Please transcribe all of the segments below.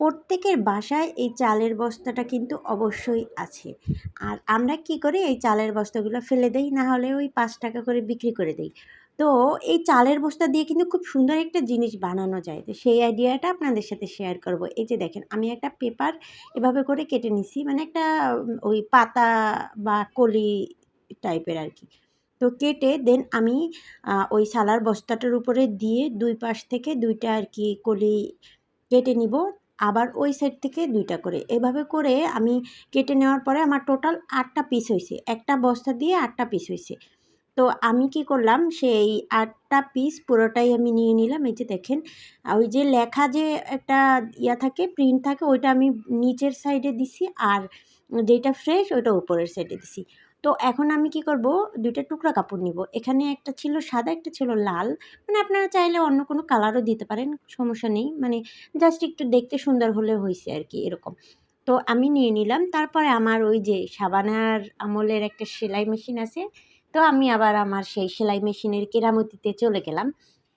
প্রত্যেকের বাসায় এই চালের বস্তাটা কিন্তু অবশ্যই আছে। আর আমরা কি করি, এই চালের বস্তাগুলো ফেলে দেই, না হলে ওই পাঁচ টাকা করে বিক্রি করে দেই। তো এই চালের বস্তা দিয়ে কিন্তু খুব সুন্দর একটা জিনিস বানানো যায়। তো সেই আইডিয়াটা আপনাদের সাথে শেয়ার করব। এই যে দেখেন, আমি একটা পেপার এভাবে করে কেটে নিছি মানে একটা ওই পাতা বা কলি টাইপের আর কি। তো কেটে দেন আমি ওই সালার বস্তাটার উপরে দিয়ে দুই পাশ থেকে দুইটা আর কি কলি কেটে নিব। আবার ওই সাইড থেকে দুইটা করে। এভাবে করে আমি কেটে নেওয়ার পরে আমার টোটাল আটটা পিস হয়েছে একটা বস্তা দিয়ে আটটা পিস হয়েছে তো আমি কি করলাম, সেই আটটা পিস পুরোটাই আমি নিয়ে নিলাম। এই যে দেখেন ওই যে লেখা যে একটা ইয়া থাকে প্রিন্ট থাকে, ওইটা আমি নিচের সাইডে দিছি আর যেটা ফ্রেশ ওইটা উপরের সাইডে দিছি। তো এখন আমি কি করব? দুইটা টুকরা কাপড় নিব। এখানে একটা ছিল সাদা, একটা ছিল লাল। মানে আপনারা চাইলে অন্য কোনো কালারও দিতে পারেন, সমস্যা নেই। মানে জাস্ট একটু দেখতে সুন্দর হলে হয়েছে আর কি এরকম। তো আমি নিয়ে নিলাম। তারপরে আমার ওই যে সাবানার আমলের একটা সেলাই মেশিন আছে। তো আমি আবার আমার সেই সেলাই মেশিনের কেরামতিতে চলে গেলাম।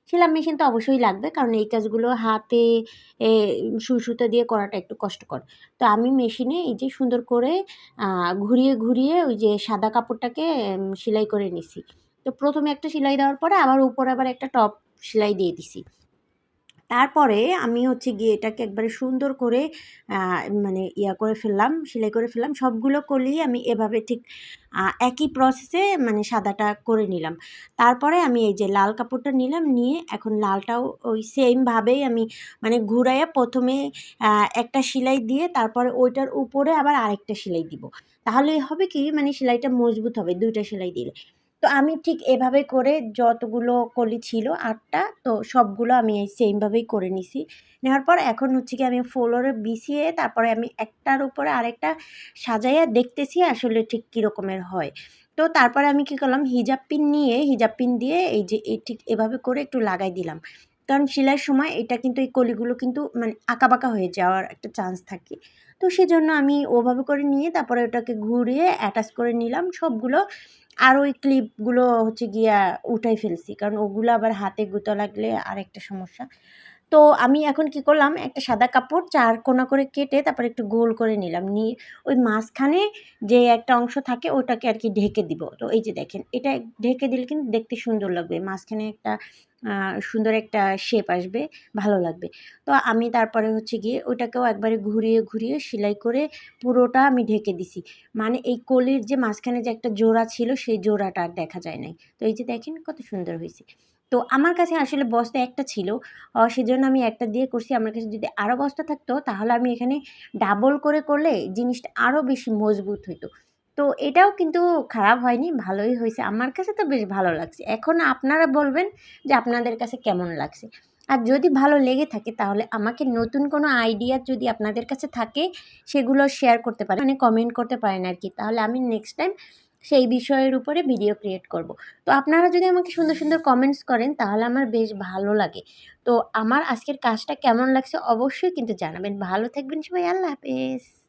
সেলাই মেশিন তো অবশ্যই লাগবে। কারণ এই কাজগুলো হাতে সুতো দিয়ে করাটা একটু কষ্টকর। তো আমি মেশিনে এই যে সুন্দর করে ঘুরিয়ে ঘুরিয়ে ওই যে সাদা কাপড়টাকে সেলাই করে নিছি। তো প্রথমে একটা সেলাই দেওয়ার পরে আবার উপরে আবার একটা টপ সেলাই দিয়ে দিছি। তারপরে আমি হচ্ছে গিয়ে এটাকে একবারে সুন্দর করে মানে ইয়া করে ফেললাম, সেলাই করে ফেললাম, সবগুলো করলেই আমি এভাবে ঠিক একই প্রসেসে মানে সাদাটা করে নিলাম। তারপরে আমি এই যে লাল কাপড়টা নিলাম, নিয়ে এখন লালটাও ওই সেমভাবেই আমি মানে ঘুরাইয়া প্রথমে একটা সেলাই দিয়ে তারপরে ওইটার উপরে আবার আরেকটা সেলাই দিব। তাহলে হবে কি মানে সেলাইটা মজবুত হবে, দুইটা সেলাই দিলে। তো আমি ঠিক এভাবে করে যতগুলো কলি ছিল আটটা, তো সবগুলো আমি এই সেমভাবেই করে নিছি। নেওয়ার পর এখন হচ্ছে কি আমি ফ্লোরে বিছিয়ে তারপরে আমি একটার উপরে আরেকটা সাজাইয়া দেখতেছি আসলে ঠিক কীরকমের হয়। তো তারপরে আমি কি করলাম, হিজাব পিন নিয়ে, হিজাব পিন দিয়ে এই যে এই ঠিক এভাবে করে একটু লাগাই দিলাম। কারণ সেলাইয়ের সময় এটা কিন্তু এই কলিগুলো কিন্তু মানে আঁকাবাঁকা হয়ে যাওয়ার একটা চান্স থাকে। তো সেজন্য আমি ওভাবে করে নিয়ে তারপরে ওটাকে ঘুরিয়ে অ্যাটাচ করে নিলাম। সবগুলো আর ওই ক্লিপগুলো হচ্ছে গিয়া উঠাই ফেলছি। কারণ ওগুলো আবার হাতে গুঁতো লাগলে আর একটা সমস্যা। তো আমি এখন কি করলাম, একটা সাদা কাপড় চার কোনা করে কেটে তারপর একটু গোল করে নিলাম। নিয়ে ওই মাঝখানে যে একটা অংশ থাকে ওটাকে আর কি ঢেকে দিব। তো এই যে দেখেন, এটা ঢেকে দিলে কিন্তু দেখতে সুন্দর লাগবে। মাঝখানে একটা সুন্দর একটা শেপ আসবে, ভালো লাগবে। তো আমি তারপরে হচ্ছে গিয়ে ওইটাকেও একবারে ঘুরিয়ে ঘুরিয়ে সেলাই করে পুরোটা আমি ঢেকে দিছি। মানে এই কলির যে মাঝখানে যে একটা জোড়া ছিল, সেই জোড়াটা আর দেখা যায় নাই। তো এই যে দেখেন কত সুন্দর হয়েছে। তো আমার কাছে আসলে বস্তা একটা ছিল সেজন্য আমি একটা দিয়ে করছি। আমার কাছে যদি আরও বস্তা থাকতো, তাহলে আমি এখানে ডাবল করে করলে জিনিসটা আরও বেশি মজবুত হতো তো এটাও কিন্তু খারাপ হয়নি, ভালোই হয়েছে। আমার কাছে তো বেশ ভালো লাগছে। এখন আপনারা বলবেন যে আপনাদের কাছে কেমন লাগছে? আর যদি ভালো লেগে থাকে তাহলে আমাকে নতুন কোনো আইডিয়া যদি আপনাদের কাছে থাকে, সেগুলো শেয়ার করতে পারেন। মানে কমেন্ট করতে পারেন আর কি তাহলে আমি নেক্সট টাইম সেই বিষয়ের উপরে ভিডিও ক্রিয়েট করব। তো আপনারা যদি আমাকে সুন্দর সুন্দর কমেন্টস করেন, তাহলে আমার বেশ ভালো লাগে। তো আমার আজকের কাজটা কেমন লাগছে অবশ্যই কিন্তু জানাবেন। ভালো থাকবেন সবাই। আল্লাহ হাফেজ।